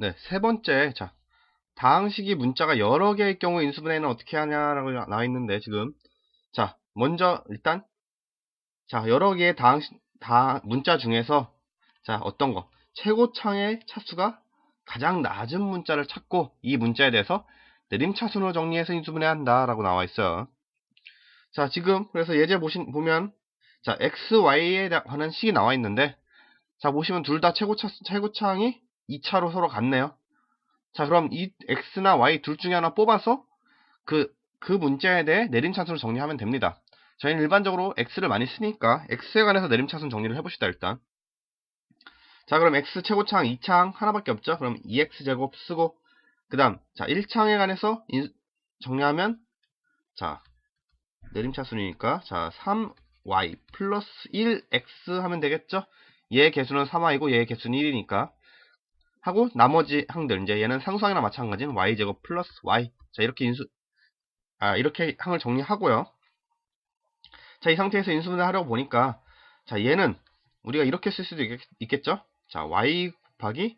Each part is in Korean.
네, 세 번째, 자, 다항식이 문자가 여러 개일 경우 인수분해는 어떻게 하냐라고 나와 있는데, 지금. 자, 먼저, 일단, 자, 여러 개의 다항식, 다, 문자 중에서, 자, 어떤 거, 최고창의 차수가 가장 낮은 문자를 찾고, 이 문자에 대해서 내림차순으로 정리해서 인수분해한다, 라고 나와 있어요. 자, 지금, 그래서 예제 보신, 보면, 자, x, y에 관한 식이 나와 있는데, 자, 보시면 둘 다 최고차, 최고창이 2차로 서로 같네요. 자, 그럼 이 x나 y 둘 중에 하나 뽑아서 그, 그 문자에 대해 내림차순을 정리하면 됩니다. 저희는 일반적으로 x를 많이 쓰니까 x에 관해서 내림차순 정리를 해봅시다, 일단. 자, 그럼 x 최고창 2창 하나밖에 없죠? 그럼 2x제곱 쓰고, 그 다음, 자, 1창에 관해서 인, 정리하면, 자, 내림차순이니까, 자, 3y 플러스 1x 하면 되겠죠? 얘 개수는 3y고 얘 개수는 1이니까. 하고 나머지 항들 이제 얘는 상수항이나 마찬가지인 y제곱 플러스 y. 자 이렇게 인수 아 이렇게 항을 정리하고요. 자 이 상태에서 인수분해 하려고 보니까 자 얘는 우리가 이렇게 쓸 수도 있겠, 죠자 y 곱하기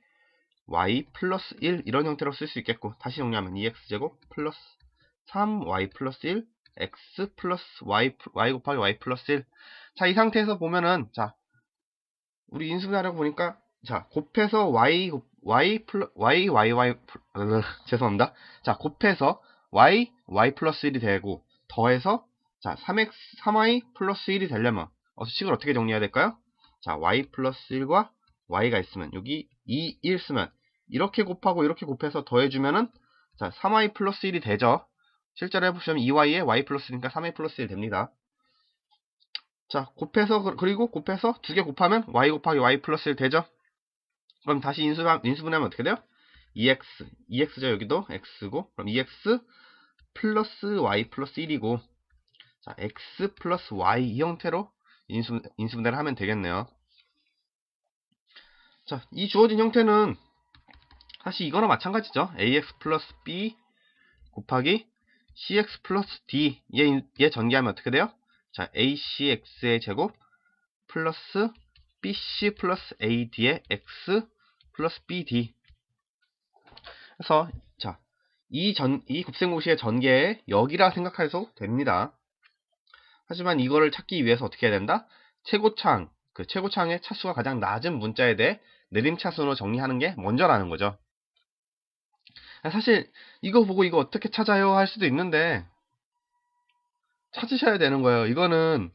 y 플러스 1 이런 형태로 쓸 수 있겠고 다시 정리하면 2x제곱 플러스 3y 플러스 1 x 플러스 y, y 곱하기 y 플러스 1 자 이 상태에서 보면은 자 우리 인수분해 하려고 보니까 자 곱해서 y y 플러 y y y 으, 죄송합니다. 자 곱해서 y y 플러스 1이 되고 더해서 자 3x 3y 플러스 1이 되려면 어, 식을 어떻게 정리해야 될까요? 자 y 플러스 1과 y가 있으면 여기 2, 1 쓰면 이렇게 곱하고 이렇게 곱해서 더해주면은 자 3y 플러스 1이 되죠. 실제로 해보시면 2y에 y 플러스 1이니까 3y 플러스 1 됩니다. 자 곱해서 그리고 곱해서 두 개 곱하면 y 곱하기 y 플러스 1 되죠. 그럼 다시 인수, 인수분해하면 어떻게 돼요? 2x, 2x죠 여기도? X고. 그럼 2x 플러스 y 플러스 1이고. 자 x 플러스 y 이 형태로 인수, 인수분해를 하면 되겠네요. 자 이 주어진 형태는 사실 이거나 마찬가지죠. Ax 플러스 b 곱하기 cx 플러스 d 얘, 얘 전개하면 어떻게 돼요? 자 acx의 제곱 플러스 bc 플러스 ad의 x 플러스 bd 그래서 자, 이 전, 이 곱셈공식의 전개에 여기라 생각해서 됩니다. 하지만 이거를 찾기 위해서 어떻게 해야 된다? 최고창, 그 최고창의 차수가 가장 낮은 문자에 대해 내림차순으로 정리하는 게 먼저라는 거죠. 사실 이거 보고 이거 어떻게 찾아요 할 수도 있는데 찾으셔야 되는 거예요. 이거는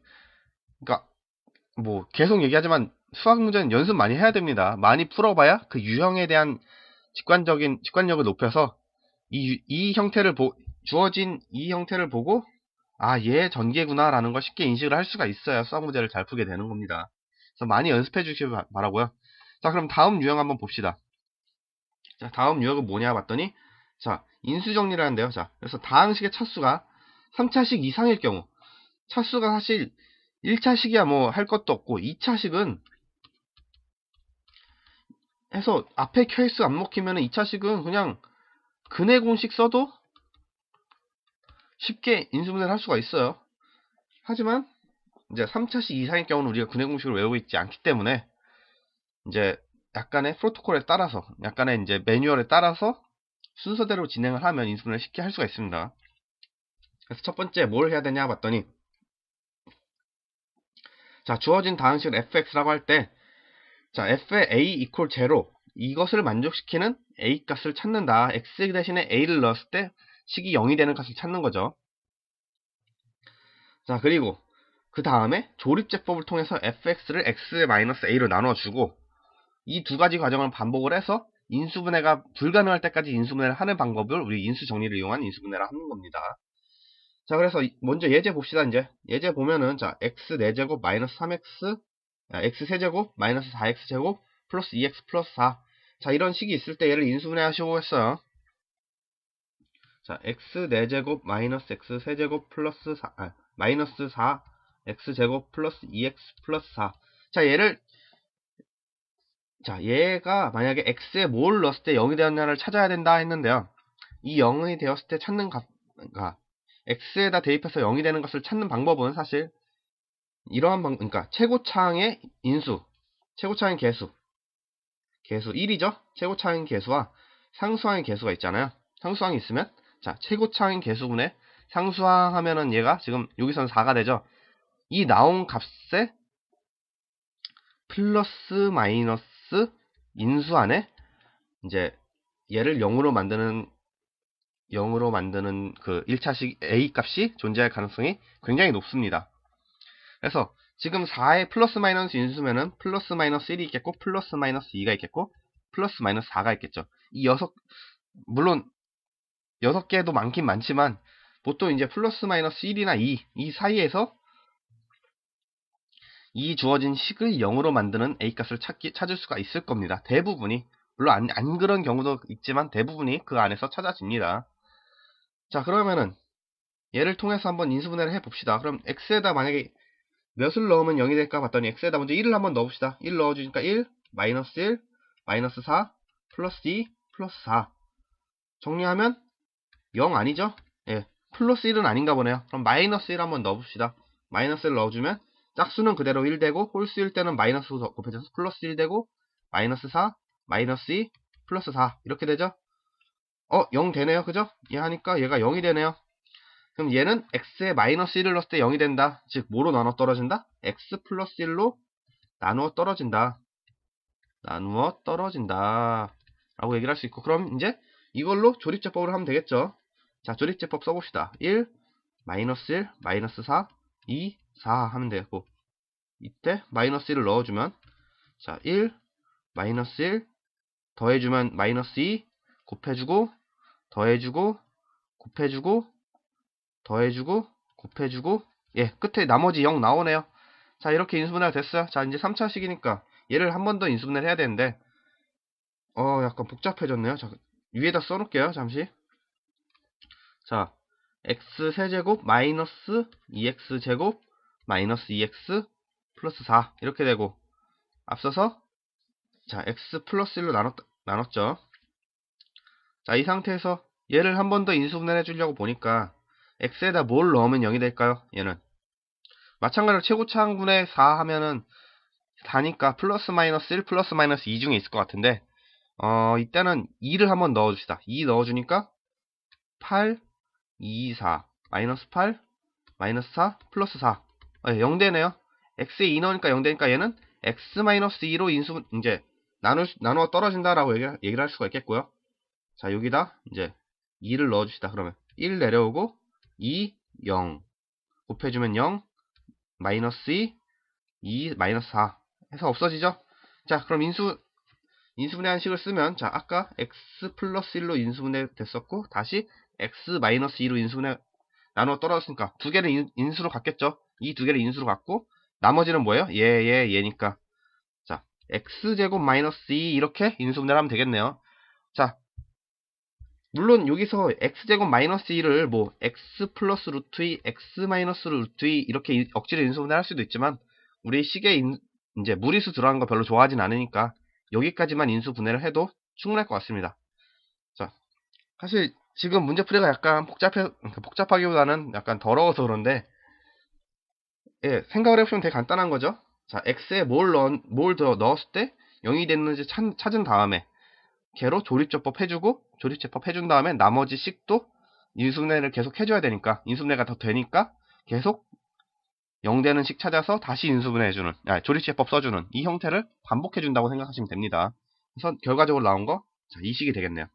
그러니까 뭐 계속 얘기하지만 수학 문제는 연습 많이 해야 됩니다. 많이 풀어봐야 그 유형에 대한 직관적인 직관력을 높여서 이, 이 형태를 보, 주어진 이 형태를 보고 아, 얘 전개구나라는 걸 쉽게 인식을 할 수가 있어야 수학 문제를 잘 풀게 되는 겁니다. 그래서 많이 연습해 주시기 바라고요. 자, 그럼 다음 유형 한번 봅시다. 자, 다음 유형은 뭐냐 봤더니 자, 인수 정리를 하는데요. 자, 그래서 다항식의 차수가 3차식 이상일 경우 차수가 사실 1차식이야 뭐 할 것도 없고 2차식은 해서 앞에 케이스 안 먹히면 2차식은 그냥 근해 공식 써도 쉽게 인수분해를 할 수가 있어요. 하지만 이제 3차식 이상의 경우는 우리가 근해 공식을 외우고 있지 않기 때문에 이제 약간의 프로토콜에 따라서 약간의 이제 매뉴얼에 따라서 순서대로 진행을 하면 인수분해를 쉽게 할 수가 있습니다. 그래서 첫 번째 뭘 해야 되냐 봤더니 자 주어진 다항식을 fx라고 할 때 자, f의 a equal 0 이것을 만족시키는 a 값을 찾는다. x 대신에 a를 넣었을 때 식이 0이 되는 값을 찾는 거죠. 자, 그리고 그 다음에 조립제법을 통해서 fx를 x-a로 나눠주고 이 두 가지 과정을 반복을 해서 인수분해가 불가능할 때까지 인수분해를 하는 방법을 우리 인수 정리를 이용한 인수분해를 하는 겁니다. 자, 그래서 먼저 예제 봅시다, 이제. 예제 보면은, 자, x 4제곱 마이너스 3x x 세제곱 마이너스 4x제곱 플러스 2x 플러스 4. 자, 이런 식이 있을 때 얘를 인수분해 하시고 했어요. 자, x 4제곱 마이너스 x 세제곱 플러스 4, 아, 마이너스 4 x제곱 플러스 2x 플러스 4. 자, 얘를 자, 얘가 만약에 x에 뭘 넣었을 때 0이 되었냐를 찾아야 된다 했는데요. 이 0이 되었을 때 찾는 값, 그러니까 x에다 대입해서 0이 되는 것을 찾는 방법은 사실 이러한 방, 그러니까 최고창의 인수, 최고창의 개수, 개수 1이죠? 최고차항 개수와 상수항의 개수가 있잖아요. 상수항이 있으면 자 최고차항 개수분의 상수항 하면은 얘가 지금 여기서는 4가 되죠. 이 나온 값에 플러스 마이너스 인수 안에 이제 얘를 0으로 만드는 0으로 만드는 그 1차식 A 값이 존재할 가능성이 굉장히 높습니다. 그래서 지금 4의 플러스 마이너스 인수면은 플러스 마이너스 1이 있겠고 플러스 마이너스 2가 있겠고 플러스 마이너스 4가 있겠죠. 이 여섯 물론 여섯 개도 많긴 많지만 보통 이제 플러스 마이너스 1이나 2 이 사이에서 이 주어진 식을 0으로 만드는 A 값을 찾기, 찾을 수가 있을 겁니다. 대부분이 물론 안, 안 그런 경우도 있지만 대부분이 그 안에서 찾아집니다. 자 그러면은 얘를 통해서 한번 인수분해를 해봅시다. 그럼 x에다 만약에 몇을 넣으면 0이 될까 봤더니 x에다 먼저 1을 한번 넣어봅시다. 1 넣어주니까 1, 마이너스 1, 마이너스 4, 플러스 2, 플러스 4 정리하면 0 아니죠? 예, 플러스 1은 아닌가 보네요. 그럼 마이너스 1 한번 넣어봅시다. 마이너스 1 넣어주면 짝수는 그대로 1 되고 홀수일 때는 마이너스 곱해져서 플러스 1 되고 마이너스 4, 마이너스 2, 플러스 4 이렇게 되죠? 어, 0 되네요. 그죠? 얘 하니까 얘가 0이 되네요. 그럼 얘는 x에 마이너스 1을 넣었을 때 0이 된다. 즉 뭐로 나눠 떨어진다? x 플러스 1로 나누어 떨어진다. 나누어 떨어진다. 라고 얘기를 할 수 있고 그럼 이제 이걸로 조립제법을 하면 되겠죠. 자, 조립제법 써봅시다. 1, 마이너스 1, 마이너스 4, 2, 4 하면 되고 이때 마이너스 1을 넣어주면 자, 1, 마이너스 1 더해주면 마이너스 2 곱해주고 더해주고 곱해주고 더해주고 곱해주고. 예 끝에 나머지 0 나오네요. 자 이렇게 인수분해가 됐어요. 자 이제 3차식이니까 얘를 한 번 더 인수분해를 해야 되는데. 어 약간 복잡해졌네요. 자 위에다 써놓을게요 잠시. 자 x 세제곱 마이너스 2x 제곱 마이너스 2x 플러스 4 이렇게 되고. 앞서서 자 x 플러스 1로 나눴, 나눴죠 자 이 상태에서 얘를 한 번 더 인수분해 해주려고 보니까 x에다 뭘 넣으면 0이 될까요? 얘는. 마찬가지로 최고차항분의 4 하면은 4니까 플러스 마이너스 1 플러스 마이너스 2 중에 있을 것 같은데 어 이때는 2를 한번 넣어줍시다. 2 넣어주니까 8 2, 4 마이너스 8 마이너스 4 플러스 4 어, 0 되네요. X에 2 넣으니까 0 되니까 얘는 x 마이너스 2로 인수 이제 나누 나누어 떨어진다라고 얘기, 얘기를 할 수가 있겠고요 자 여기다 이제 2를 넣어줍시다. 그러면 1 내려오고 2 0 곱해주면 0 마이너스 2 2 마이너스 4 해서 없어지죠? 자 그럼 인수 인수분해 한 식을 쓰면 자 아까 x 플러스 1로 인수분해 됐었고 다시 x 마이너스 2로 인수분해 나누어 떨어졌으니까 두 개를 인, 인수로 갖겠죠? 이 두 개를 인수로 갖고 나머지는 뭐예요? 얘 얘 얘니까. 자 x제곱 마이너스 2 이렇게 인수분해를 하면 되겠네요. 자 물론 여기서 x제곱 마이너스 2를 뭐 x 플러스 루트 2 x 마이너스 루트 2 이렇게 억지로 인수분해 할 수도 있지만 우리 식에 인, 이제 무리수 들어가는 거 별로 좋아하진 않으니까 여기까지만 인수분해를 해도 충분할 것 같습니다. 자, 사실 지금 문제풀이가 약간 복잡해, 복잡하기보다는 약간 더러워서 그런데, 예, 생각을 해보시면 되게 간단한 거죠. 자, x에 뭘 넣, 뭘더 넣었을 때 0이 됐는지 찾, 찾은 다음에, 걔로 조립제법 해주고, 조립제법 해준 다음에 나머지 식도 인수분해를 계속 해줘야 되니까, 인수분해가 더 되니까, 계속 0되는 식 찾아서 다시 인수분해 해주는, 아, 조립제법 써주는 이 형태를 반복해준다고 생각하시면 됩니다. 그래서 결과적으로 나온 거, 자, 이 식이 되겠네요.